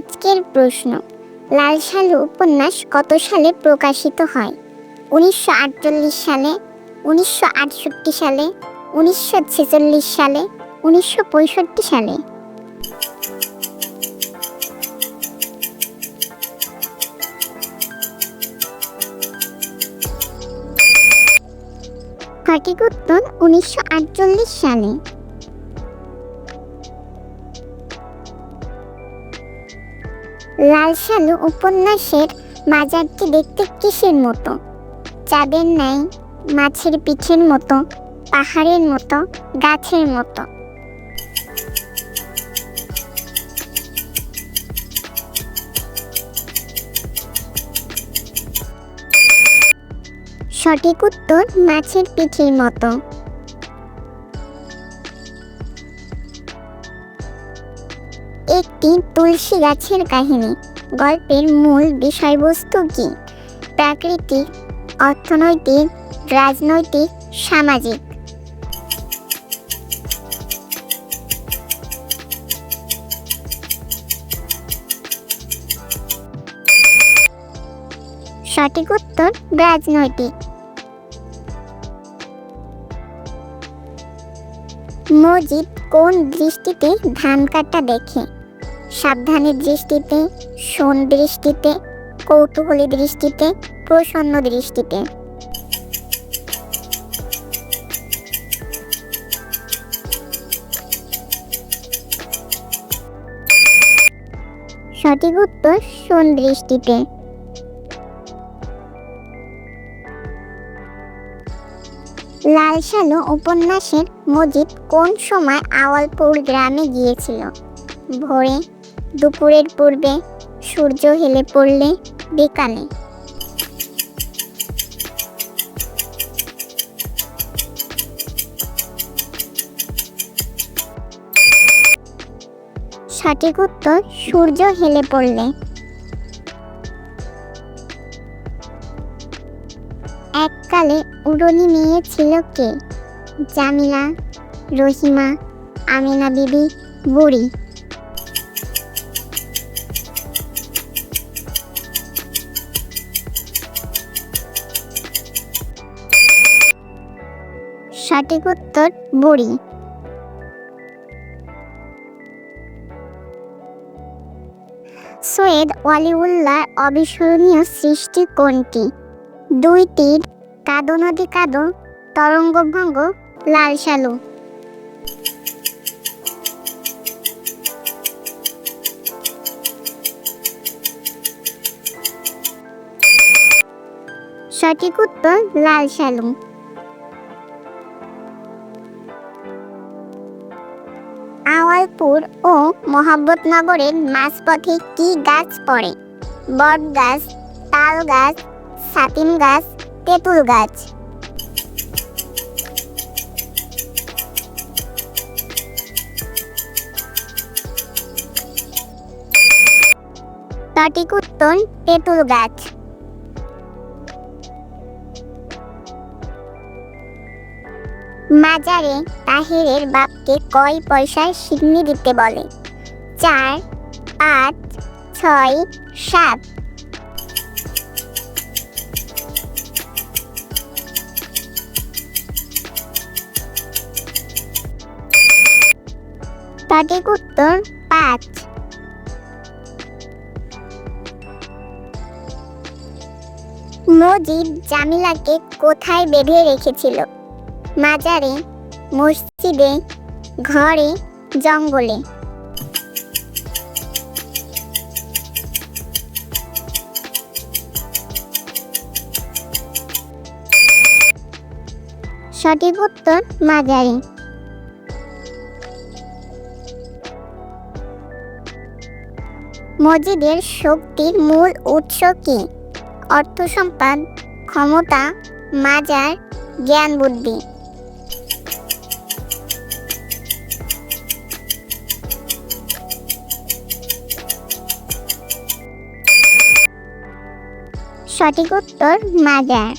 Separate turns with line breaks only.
আজকের প্রশ্ন। লাল সালু উপন্যাস কত সালে প্রকাশিত হয়? উনিশশো আটচল্লিশ সালে, উনিশশো আটষট্টি সালে, উনিশশো ছেচল্লিশ সালে, উনিশশো পঁয়ষট্টি সালে। সঠিক উত্তর উনিশশো আটচল্লিশ সালে। লাল সালু উপন্যাসের মাজারটি দেখতে কিসের মতো? চাঁদের ন্যায়, মাছের পিঠের মতো, পাহাড়ের মতো, গাছের মতো। সঠিক উত্তর, মাছের পিঠের মতো। একটি তুলসী গাছের কাহিনী। গল্পের মূল বিষয়বস্তু কি? প্রাকৃতিক, অর্থনৈতিক, রাজনৈতিক, সামাজিক। সঠিক উত্তর, রাজনৈতিক। মজিদ কোন দৃষ্টিতে ধান কাটা দেখে? সাবধানের দৃষ্টিতে সোন দৃষ্টিতে, কৌতূহলী দৃষ্টিতে, প্রসন্ন দৃষ্টিতে। সঠিক উত্তর সোন দৃষ্টিতে। লাল উপন্যাসের মজিদ কোন সময় আওয়ালপুর গ্রামে গিয়েছিল? ভোরে দুপুরের পূর্বে সূর্য হেলে পড়লে বিকালে। সঠিক উত্তর, সূর্য হেলে পড়লে। এককালে উড়নি মেয়ে ছিল কে? জামিলা, রহিমা, আমিনা বিবি, বুড়ি। সঠিক উত্তর বুড়ি। সৈয়দ ওয়ালিউল্লাহ অবিস্মরণীয় সৃষ্টি কোনটি? দুই তীর, কাদো নদী কাদো, তরঙ্গভঙ্গ, লাল সালু সঠিক উত্তর লাল সালু আওয়ালপুর ও মোহাম্মদনগরের মাঝপথে কি গাছ পড়ে? বট গাছ, তাল গাছ, সাতিম গাছ, তেঁতুল গাছ। সঠিক উত্তর তেঁতুল গাছ। মাজারে তাহিরের বাপকে কয় পয়সায় সিন্নি দিতে বলে? চার, পাঁচ, ছয়, সাত। সঠিক উত্তর, পাঁচ। মজিদ জামিলাকে কোথায় বেঁধে রেখেছিল? মাজারে, মসজিদে, ঘরে, জঙ্গলে। সঠিক উত্তর, মাজারে। মসজিদের শক্তির মূল উৎস কি? অর্থ সম্পদ, ক্ষমতা, মাজার জ্ঞান বুদ্ধি সঠিক উত্তর মাজার।